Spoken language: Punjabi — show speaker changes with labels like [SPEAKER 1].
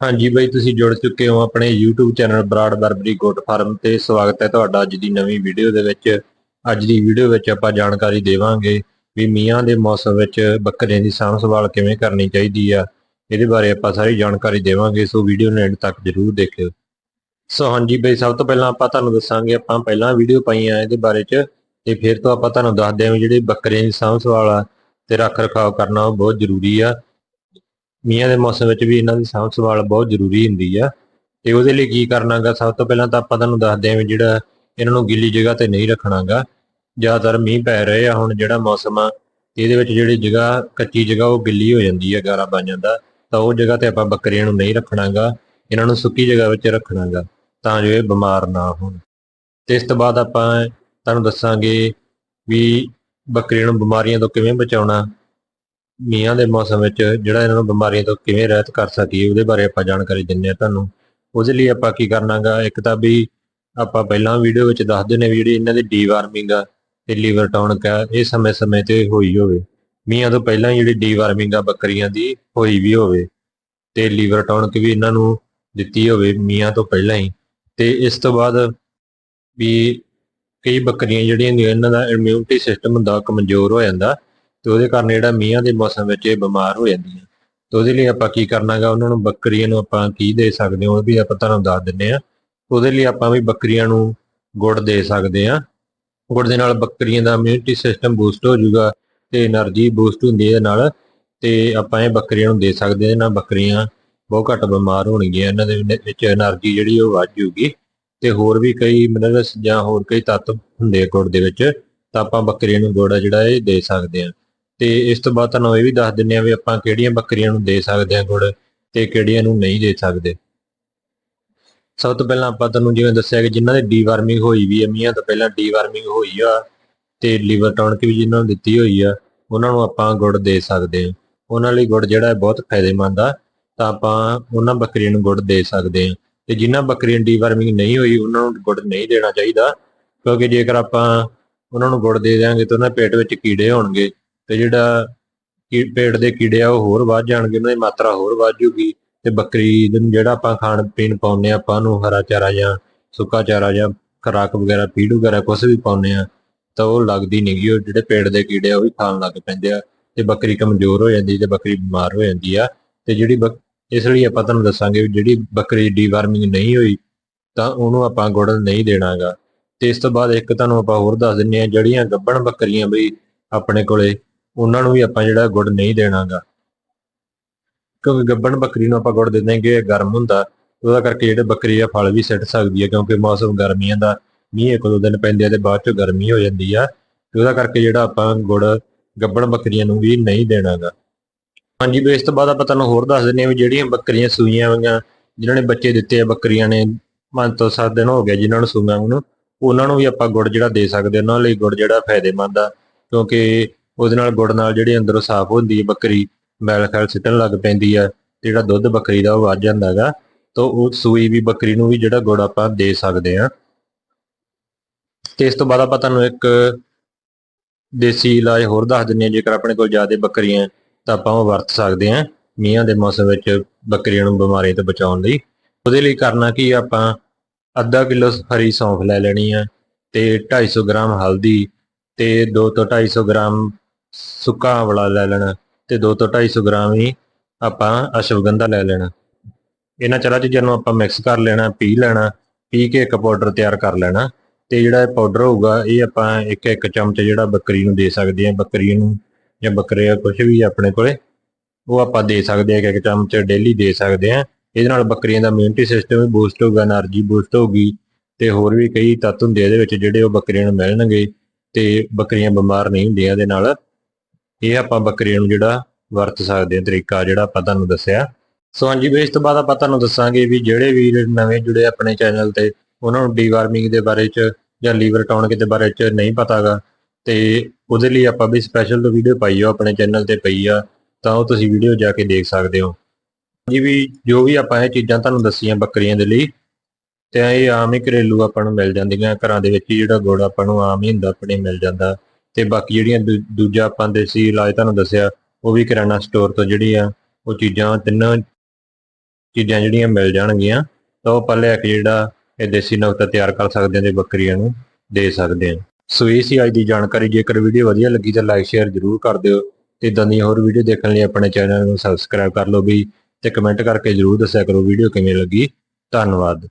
[SPEAKER 1] ਹਾਂਜੀ ਬਾਈ, ਤੁਸੀਂ ਜੁੜ ਚੁੱਕੇ ਹੋ ਆਪਣੇ YouTube channel Brar Barbari goat farm ਤੇ ਸਵਾਗਤ ਹੈ ਤੁਹਾਡਾ ਅੱਜ ਦੀ ਨਵੀਂ ਵੀਡੀਓ ਦੇ ਵਿੱਚ। ਅੱਜ ਦੀ ਵੀਡੀਓ ਵਿੱਚ ਆਪਾਂ ਜਾਣਕਾਰੀ ਦੇਵਾਂਗੇ ਵੀ ਮੀਆਂ ਦੇ ਮੌਸਮ ਵਿੱਚ ਬੱਕਰੀਆਂ ਦੀ ਸਾਂਭ ਸੰਭਾਲ ਕਿਵੇਂ ਕਰਨੀ ਚਾਹੀਦੀ ਆ, ਇਹਦੇ ਬਾਰੇ ਆਪਾਂ ਸਾਰੀ ਜਾਣਕਾਰੀ ਦੇਵਾਂਗੇ, ਸੋ ਵੀਡੀਓ ਨੂੰ ਐਂਡ ਤੱਕ ਜ਼ਰੂਰ ਦੇਖਿਓ। ਸੋ ਹਾਂਜੀ ਬਈ, ਸਭ ਤੋਂ ਪਹਿਲਾਂ ਆਪਾਂ ਤੁਹਾਨੂੰ ਦੱਸਾਂਗੇ, ਆਪਾਂ ਪਹਿਲਾਂ ਵੀਡੀਓ ਪਾਈ ਆ ਇਹਦੇ ਬਾਰੇ ਚ ਤੇ ਫਿਰ ਤੋਂ ਆਪਾਂ ਤੁਹਾਨੂੰ ਦੱਸਦੇ ਹਾਂ ਵੀ ਜਿਹੜੇ ਬੱਕਰੀਆਂ ਦੀ ਸਾਂਭ ਸੰਭਾਲ ਆ ਤੇ ਰੱਖ ਰਖਾਵ ਕਰਨਾ ਉਹ ਬਹੁਤ ਜ਼ਰੂਰੀ ਆ। ਮੀਆਂ ਦੇ ਮੌਸਮ ਵਿੱਚ ਵੀ ਇਹਨਾਂ ਦੀ ਸਾਂਭ ਸੰਭਾਲ ਬਹੁਤ ਜ਼ਰੂਰੀ ਹੁੰਦੀ ਆ। ਤੇ ਉਹਦੇ ਲਈ ਕੀ ਕਰਨਾਗਾ? ਸਭ ਤੋਂ ਪਹਿਲਾਂ ਤਾਂ ਆਪਾਂ ਤੁਹਾਨੂੰ ਦੱਸਦੇ ਆਂ ਵੀ ਜਿਹੜਾ ਇਹਨਾਂ ਨੂੰ ਗਿੱਲੀ ਜਗ੍ਹਾ ਤੇ ਨਹੀਂ ਰੱਖਣਾਗਾ। ਜ਼ਿਆਦਾਤਰ ਮੀਂਹ ਪੈ ਰਹੇ ਆ, ਹੁਣ ਜਿਹੜਾ ਮੌਸਮ ਆ, ਇਹਦੇ ਵਿੱਚ ਜਿਹੜੀ ਜਗ੍ਹਾ ਕੱਚੀ ਜਗ੍ਹਾ ਉਹ ਗਿੱਲੀ ਹੋ ਜਾਂਦੀ ਆ ਗਾਰਾ ਬਣ ਜਾਂਦਾ ਤਾਂ ਉਹ ਜਗ੍ਹਾ ਤੇ ਆਪਾਂ ਬੱਕਰੀਆਂ ਨੂੰ ਨਹੀਂ ਰੱਖਣਾਗਾ, ਇਹਨਾਂ ਨੂੰ ਸੁੱਕੀ ਜਗ੍ਹਾ ਵਿੱਚ ਰੱਖਣਾਗਾ, ਤਾਂ ਜੋ ਇਹ ਬਿਮਾਰ ਨਾ ਹੋਣ। ਤੇ ਇਸ ਤੋਂ ਬਾਅਦ ਆਪਾਂ ਤੁਹਾਨੂੰ ਦੱਸਾਂਗੇ ਵੀ ਬੱਕਰੀਆਂ ਨੂੰ ਬਿਮਾਰੀਆਂ ਤੋਂ ਕਿਵੇਂ ਬਚਾਉਣਾ। ਮੀਆਂ ਦੇ ਮੌਸਮ ਵਿੱਚ ਜਿਹੜਾ ਇਹਨਾਂ ਨੂੰ ਬਿਮਾਰੀਆਂ ਤੋਂ ਕਿਵੇਂ ਰਹਿਤ ਕਰ ਸਕੀਏ, ਉਹਦੇ ਬਾਰੇ ਆਪਾਂ ਜਾਣਕਾਰੀ ਦਿੰਨੇ ਆ ਤੁਹਾਨੂੰ। ਉਹਦੇ ਲਈ ਆਪਾਂ ਕੀ ਕਰਨਾਗਾ, ਇੱਕ ਤਾਂ ਵੀ ਆਪਾਂ ਪਹਿਲਾਂ ਵੀਡੀਓ ਵਿੱਚ ਦੱਸਦੇ ਨੇ ਵੀ ਜਿਹੜੀ ਇਹਨਾਂ ਦੀ ਡੀਵਾਰਮਿੰਗ ਆ ਤੇ ਲੀਵਰ ਟੌਨਕ ਆ, ਇਹ ਸਮੇਂ-ਸਮੇਂ ਤੇ ਹੋਈ ਹੋਵੇ। ਮੀਆਂ ਤੋਂ ਪਹਿਲਾਂ ਜਿਹੜੀ ਡੀਵਾਰਮਿੰਗ ਆ ਬੱਕਰੀਆਂ ਦੀ ਹੋਈ ਵੀ ਹੋਵੇ ਤੇ ਲੀਵਰ ਟੌਨਕ ਵੀ ਇਹਨਾਂ ਨੂੰ ਦਿੱਤੀ ਹੋਵੇ ਮੀਆਂ ਤੋਂ ਪਹਿਲਾਂ ਹੀ। ਤੇ ਇਸ ਤੋਂ ਬਾਅਦ ਵੀ ਕਈ ਬੱਕਰੀਆਂ ਜਿਹੜੀਆਂ ਹੁੰਦੀਆਂ, ਇਹਨਾਂ ਦਾ ਇਮਿਊਨਿਟੀ ਸਿਸਟਮ ਹੁੰਦਾ ਕਮਜ਼ੋਰ ਹੋ ਜਾਂਦਾ। ਤੇ ਉਹਦੇ ਕਾਰਨ ਜਿਹੜਾ ਮੀਆਂ ਦੇ ਮੌਸਮ ਵਿੱਚ ਇਹ ਬਿਮਾਰ ਹੋ ਜਾਂਦੀਆਂ। ਤੇ ਉਹਦੇ ਲਈ ਆਪਾਂ ਕੀ ਕਰਨਾਗਾ, ਉਹਨਾਂ ਨੂੰ ਬੱਕਰੀਆਂ ਨੂੰ ਆਪਾਂ ਕੀ ਦੇ ਸਕਦੇ ਹਾਂ, ਉਹ ਵੀ ਆਪਾਂ ਤੁਹਾਨੂੰ ਦੱਸ ਦਿੰਨੇ ਆ ਉਹਦੇ ਲਈ ਆਪਾਂ ਵੀ ਬੱਕਰੀਆਂ ਨੂੰ ਗੁੜ ਦੇ ਸਕਦੇ ਆ ਗੁੜ ਦੇ ਨਾਲ ਬੱਕਰੀਆਂ ਦਾ ਇਮਿਊਨਿਟੀ ਸਿਸਟਮ ਬੂਸਟ ਹੋ ਜਾਊਗਾ ਤੇ એનર્ਜੀ ਬੂਸਟ ਹੁੰਦੀ ਹੈ ਨਾਲ, ਤੇ ਆਪਾਂ ਇਹ ਬੱਕਰੀਆਂ ਨੂੰ ਦੇ ਸਕਦੇ ਆ ਨਾ ਬੱਕਰੀਆਂ ਬਹੁਤ ਘੱਟ ਬਿਮਾਰ ਹੋਣਗੀਆਂ, ਇਹਨਾਂ ਦੇ ਵਿੱਚ એનર્ਜੀ ਜਿਹੜੀ ਉਹ ਵੱਧ ਜੂਗੀ ਤੇ ਹੋਰ ਵੀ ਕਈ ਮਿਨਰਲਸ ਜਾਂ ਹੋਰ ਕਈ ਤੱਤ ਹੁੰਦੇ ਆ ਗੁੜ ਦੇ ਵਿੱਚ, ਤਾਂ ਆਪਾਂ ਬੱਕਰੀਆਂ ਨੂੰ ਗੁੜ ਜਿਹੜਾ ਇਹ ਦੇ ਸਕਦੇ ਆ ਤੇ ਇਸ ਤੋਂ ਬਾਅਦ ਤੁਹਾਨੂੰ ਇਹ ਵੀ ਦੱਸ ਦਿੰਨੇ ਆ ਵੀ ਆਪਾਂ ਕਿਹੜੀਆਂ ਬੱਕਰੀਆਂ ਨੂੰ ਦੇ ਸਕਦੇ ਆ ਗੁੜ ਤੇ ਕਿਹੜੀਆਂ ਨੂੰ ਨਹੀਂ ਦੇ ਸਕਦੇ। ਸਭ ਤੋਂ ਪਹਿਲਾਂ ਆਪਾਂ ਤੁਹਾਨੂੰ ਜਿਵੇਂ ਦੱਸਿਆ ਕਿ ਜਿਨ੍ਹਾਂ ਦੇ ਡੀਵਾਰਮਿੰਗ ਹੋਈ ਵੀ ਹੈ ਮੀਆਂ ਤੋਂ ਪਹਿਲਾਂ ਡੀਵਾਰਮਿੰਗ ਹੋਈ ਆ ਤੇ ਲੀਵਰ ਟੌਨਕ ਵੀ ਜਿਨ੍ਹਾਂ ਨੂੰ ਦਿੱਤੀ ਹੋਈ ਆ, ਉਹਨਾਂ ਨੂੰ ਆਪਾਂ ਗੁੜ ਦੇ ਸਕਦੇ ਆ ਉਹਨਾਂ ਲਈ ਗੁੜ ਜਿਹੜਾ ਹੈ ਬਹੁਤ ਫਾਇਦੇਮੰਦ ਆ, ਤਾਂ ਆਪਾਂ ਉਹਨਾਂ ਬੱਕਰੀਆਂ ਨੂੰ ਗੁੜ ਦੇ ਸਕਦੇ ਆ ਤੇ ਜਿਨ੍ਹਾਂ ਬੱਕਰੀਆਂ ਡੀਵਾਰਮਿੰਗ ਨਹੀਂ ਹੋਈ, ਉਹਨਾਂ ਨੂੰ ਗੁੜ ਨਹੀਂ ਦੇਣਾ ਚਾਹੀਦਾ, ਕਿਉਂਕਿ ਜੇਕਰ ਆਪਾਂ ਉਹਨਾਂ ਨੂੰ ਗੁੜ ਦੇ ਦਿਆਂਗੇ ਤਾਂ ਉਹਨਾਂ ਦੇ ਪੇਟ ਵਿੱਚ ਕੀੜੇ ਹੋਣਗੇ। ਤੇ ਜਿਹੜਾ ਕੀ ਪੇਟ ਦੇ ਕੀੜੇ ਆ, ਉਹ ਹੋਰ ਵੱਧ ਜਾਣਗੇ, ਉਹਨਾਂ ਦੀ ਮਾਤਰਾ ਹੋਰ ਵੱਧ ਜੂਗੀ ਤੇ ਬੱਕਰੀ ਨੂੰ ਜਿਹੜਾ ਆਪਾਂ ਖਾਣ ਪੀਣ ਪਾਉਂਦੇ ਆ, ਆਪਾਂ ਨੂੰ ਹਰਾ ਚਾਰਾ ਜਾਂ ਸੁੱਕਾ ਚਾਰਾ ਜਾਂ ਖਰਾਕ ਵਗੈਰਾ ਫੀਡ ਵਗੈਰਾ ਕੁਝ ਵੀ ਪਾਉਂਦੇ ਆ, ਤਾਂ ਉਹ ਲੱਗਦੀ ਨਹੀਂਗੀ ਉਹ ਜਿਹੜੇ ਪੇਟ ਦੇ ਕੀੜੇ ਆ, ਉਹ ਵੀ ਖਾਣ ਲੱਗ ਪੈਂਦੇ ਆ ਤੇ ਬੱਕਰੀ ਕਮਜ਼ੋਰ ਹੋ ਜਾਂਦੀ ਤੇ ਬੱਕਰੀ ਬਿਮਾਰ ਹੋ ਜਾਂਦੀ ਆ ਤੇ ਜਿਹੜੀ ਬੱਕ- ਇਸ ਲਈ ਆਪਾਂ ਤੁਹਾਨੂੰ ਦੱਸਾਂਗੇ ਵੀ ਜਿਹੜੀ ਬੱਕਰੀ ਡੀਵਾਰਮਿੰਗ ਨਹੀਂ ਹੋਈ, ਤਾਂ ਉਹਨੂੰ ਆਪਾਂ ਗੁੜ ਨਹੀਂ ਦੇਣਾਗਾ। ਤੇ ਇਸ ਤੋਂ ਬਾਅਦ ਇੱਕ ਤੁਹਾਨੂੰ ਆਪਾਂ ਹੋਰ ਦੱਸ ਦਿੰਨੇ ਆ ਜਿਹੜੀਆਂ ਗੱਭਣ ਬੱਕਰੀਆਂ ਬਈ ਆਪਣੇ ਕੋਲੇ ਉਹਨਾਂ ਨੂੰ ਵੀ ਆਪਾਂ ਜਿਹੜਾ ਗੁੜ ਨਹੀਂ ਦੇਣਾਗਾ। ਕਿਉਂਕਿ ਗੱਬਣ ਬੱਕਰੀ ਨੂੰ ਆਪਾਂ ਗੁੜ ਦੇ ਦਿੰਦੇ ਇਹ ਗਰਮ ਹੁੰਦਾ। ਉਹਦਾ ਕਰਕੇ ਜਿਹੜੇ ਬੱਕਰੀ ਆ, ਫਲ ਵੀ ਸਿੱਟ ਸਕਦੀ ਹੈ ਕਿਉਂਕਿ ਮੌਸਮ ਗਰਮੀਆਂ ਦਾ ਮੀਂਹ ਇੱਕ ਦੋ ਦਿਨ ਪੈਂਦੇ ਆ ਤੇ ਬਾਅਦ ਚ ਗਰਮੀ ਹੋ ਜਾਂਦੀ ਆ। ਤੇ ਉਹਦਾ ਕਰਕੇ ਜਿਹੜਾ ਆਪਾਂ ਗੁੜ ਗੱਬਣ ਬੱਕਰੀਆਂ ਨੂੰ ਵੀ ਨਹੀਂ ਦੇਣਾਗਾ। ਹਾਂਜੀ ਵੀ ਇਸ ਤੋਂ ਬਾਅਦ ਆਪਾਂ ਤੁਹਾਨੂੰ ਹੋਰ ਦੱਸ ਦਿੰਦੇ ਆ ਵੀ ਜਿਹੜੀਆਂ ਬੱਕਰੀਆਂ ਸੂਈਆਂ ਹੋਈਆਂ, ਜਿਨ੍ਹਾਂ ਨੇ ਬੱਚੇ ਦਿੱਤੇ ਆ ਬੱਕਰੀਆਂ ਨੇ ਮਨ ਤੋਂ 7 ਦਿਨ ਹੋ ਗਏ ਜਿਨ੍ਹਾਂ ਨੂੰ ਸੂਈਆਂ ਨੂੰ, ਉਹਨਾਂ ਨੂੰ ਵੀ ਆਪਾਂ ਗੁੜ ਜਿਹੜਾ ਦੇ ਸਕਦੇ ਉਹਨਾਂ ਲਈ ਗੁੜ ਜਿਹੜਾ ਫਾਇਦੇਮੰਦ ਆ, ਕਿਉਂਕਿ ਉਹਦੇ ਨਾਲ ਗੁੜ ਨਾਲ ਜਿਹੜੀ ਅੰਦਰੋਂ ਸਾਫ਼ ਹੁੰਦੀ ਹੈ, ਬੱਕਰੀ ਮੈਲ ਖੈਲ ਸਿੱਟਣ ਲੱਗ ਪੈਂਦੀ ਹੈ ਤੇ ਜਿਹੜਾ ਦੁੱਧ ਬੱਕਰੀ ਦਾ ਉਹ ਵੱਧ ਜਾਂਦਾ ਹੈਗਾ, ਤਾਂ ਉਹ ਸੂਈ ਵੀ ਬੱਕਰੀ ਨੂੰ ਵੀ ਜਿਹੜਾ ਗੁੜ ਆਪਾਂ ਦੇ ਸਕਦੇ ਆ ਤੇ ਇਸ ਤੋਂ ਬਾਅਦ ਆਪਾਂ ਤੁਹਾਨੂੰ ਇੱਕ ਦੇਸੀ ਇਲਾਜ ਹੋਰ ਦੱਸ ਦਿੰਨੇ ਆ ਜੇਕਰ ਆਪਣੇ ਕੋਲ ਜ਼ਿਆਦਾ ਬੱਕਰੀਆਂ ਤਾਂ ਆਪਾਂ ਉਹ ਵਰਤ ਸਕਦੇ ਆ ਮੀਆਂ ਦੇ ਮੌਸਮ ਵਿੱਚ ਬੱਕਰੀਆਂ ਨੂੰ ਬਿਮਾਰੀਆਂ ਤੋਂ ਬਚਾਉਣ ਲਈ। ਉਹਦੇ ਲਈ ਕਰਨਾ ਕੀ ਆਪਾਂ, ਅੱਧਾ ਕਿਲੋ ਹਰੀ ਸੌਂਫ ਲੈ ਲੈਣੀ ਆ, ਤੇ 250 ਗ੍ਰਾਮ ਹਲਦੀ, ਤੇ 2 ਤੋਂ 250 ਗ੍ਰਾਮ ਸੁੱਕਾ ਆਂਵਲਾ ਲੈ ਲੈਣਾ ਤੇ 2 ਤੋਂ 250 ਗ੍ਰਾਮ ਹੀ ਆਪਾਂ ਅਸ਼ਵਗੰਧਾ ਲੈ ਲੈਣਾ। ਇਹਨਾਂ ਚਾਰਾਂ ਚੀਜ਼ਾਂ ਨੂੰ ਆਪਾਂ ਮਿਕਸ ਕਰ ਲੈਣਾ, ਪੀ ਲੈਣਾ, ਪੀ ਕੇ ਇੱਕ ਪਾਊਡਰ ਤਿਆਰ ਕਰ ਲੈਣਾ ਤੇ ਜਿਹੜਾ ਇਹ ਪਾਊਡਰ ਹੋਊਗਾ, ਇਹ ਆਪਾਂ ਇੱਕ ਇੱਕ ਚਮਚ ਜਿਹੜਾ ਬੱਕਰੀ ਨੂੰ ਦੇ ਸਕਦੇ ਆ ਬੱਕਰੀ ਨੂੰ ਜਾਂ ਬੱਕਰੇ ਆ ਕੁਝ ਵੀ ਆਪਣੇ ਕੋਲੇ, ਉਹ ਆਪਾਂ ਦੇ ਸਕਦੇ ਆ ਇੱਕ ਇੱਕ ਚਮਚ ਡੇਲੀ ਦੇ ਸਕਦੇ ਆ ਇਹਦੇ ਨਾਲ ਬੱਕਰੀਆਂ ਦਾ ਇਮਿਊਨਿਟੀ ਸਿਸਟਮ ਵੀ ਬੂਸਟ ਹੋਊਗਾ એનર્ਜੀ ਬੂਸਟ ਹੋਊਗੀ ਤੇ ਹੋਰ ਵੀ ਕਈ ਤੱਤ ਹੁੰਦੇ ਇਹਦੇ ਵਿੱਚ ਜਿਹੜੇ ਉਹ ਬੱਕਰੀਆਂ ਨੂੰ ਮਿਲਣਗੇ ਤੇ ਬੱਕਰੀਆਂ ਬਿਮਾਰ ਨਹੀਂ ਹੁੰਦੀਆਂ ਇਹਦੇ ਨਾਲ। ਇਹ ਆਪਾਂ ਬੱਕਰੀਆਂ ਨੂੰ ਜਿਹੜਾ ਵਰਤ ਸਕਦੇ ਹਾਂ, ਤਰੀਕਾ ਜਿਹੜਾ ਆਪਾਂ ਤੁਹਾਨੂੰ ਦੱਸਿਆ। ਸੋ ਹਾਂਜੀ, ਵੀ ਇਸ ਤੋਂ ਬਾਅਦ ਆਪਾਂ ਤੁਹਾਨੂੰ ਦੱਸਾਂਗੇ ਵੀ ਜਿਹੜੇ ਵੀਰ ਨਵੇਂ ਜੁੜੇ ਆਪਣੇ ਚੈਨਲ ਤੇ, ਉਹਨਾਂ ਨੂੰ ਡੀਵਾਰਮਿੰਗ ਦੇ ਬਾਰੇ ਚ ਜਾਂ ਲੀਵਰ ਟੌਨਕ ਦੇ ਬਾਰੇ ਚ ਨਹੀਂ ਪਤਾਗਾ। ਤੇ ਉਹਦੇ ਲਈ ਆਪਾਂ ਵੀ ਸਪੈਸ਼ਲ ਵੀਡੀਓ ਪਾਈ ਆ ਆਪਣੇ ਚੈਨਲ ਤੇ ਪਈ ਆ, ਤਾਂ ਉਹ ਤੁਸੀਂ ਵੀਡੀਓ ਜਾ ਕੇ ਦੇਖ ਸਕਦੇ ਹੋ। ਜੀ ਵੀ ਜੋ ਵੀ ਆਪਾਂ ਇਹ ਚੀਜ਼ਾਂ ਤੁਹਾਨੂੰ ਦੱਸੀਆਂ ਬੱਕਰੀਆਂ ਦੇ ਲਈ, ਤੇ ਇਹ ਆਮ ਹੀ ਘਰੇਲੂ ਆਪਾਂ ਨੂੰ ਮਿਲ ਜਾਂਦੀਆਂ, ਘਰਾਂ ਦੇ ਵਿੱਚ ਹੀ ਜਿਹੜਾ ਗੁੜ ਆਪਾਂ ਨੂੰ ਆਮ ਹੀ ਹੁੰਦਾ, ਆਪਣੇ ਮਿਲ ਜਾਂਦਾ। ਤੇ ਬਾਕੀ ਜਿਹੜੀਆਂ ਦੂ- ਦੂਜਾ ਆਪਾਂ ਦੇਸੀ ਇਲਾਜ ਤੁਹਾਨੂੰ ਦੱਸਿਆ, ਉਹ ਵੀ ਕਿਰਾਣਾ ਸਟੋਰ ਤੋਂ ਜਿਹੜੀ ਆ ਉਹ ਚੀਜ਼ਾਂ, ਤਿੰਨਾਂ ਚੀਜ਼ਾਂ ਜਿਹੜੀਆਂ ਮਿਲ ਜਾਣਗੀਆਂ, ਤਾਂ ਉਹ ਆਪਾਂ ਲੈ ਜਿਹੜਾ ਇਹ ਦੇਸੀ ਨੁਕਤਾ ਤਿਆਰ ਕਰ ਸਕਦੇ ਹਾਂ ਤੇ ਬੱਕਰੀਆਂ ਨੂੰ ਦੇ ਸਕਦੇ ਹਾਂ। ਸੋ ਇਹ ਸੀ ਅੱਜ ਦੀ ਜਾਣਕਾਰੀ, ਜੇਕਰ ਵੀਡੀਓ ਵਧੀਆ ਲੱਗੀ ਤਾਂ ਲਾਈਕ ਸ਼ੇਅਰ ਜ਼ਰੂਰ ਕਰ ਦਿਓ ਤੇ ਇਦਾਂ ਦੀਆਂ ਹੋਰ ਵੀਡੀਓ ਦੇਖਣ ਲਈ ਆਪਣੇ ਚੈਨਲ ਨੂੰ ਸਬਸਕ੍ਰਾਈਬ ਕਰ ਲਓ ਵੀ ਤੇ ਕਮੈਂਟ ਕਰਕੇ ਜ਼ਰੂਰ ਦੱਸਿਆ ਕਰੋ ਵੀਡੀਓ ਕਿਵੇਂ ਲੱਗੀ। ਧੰਨਵਾਦ।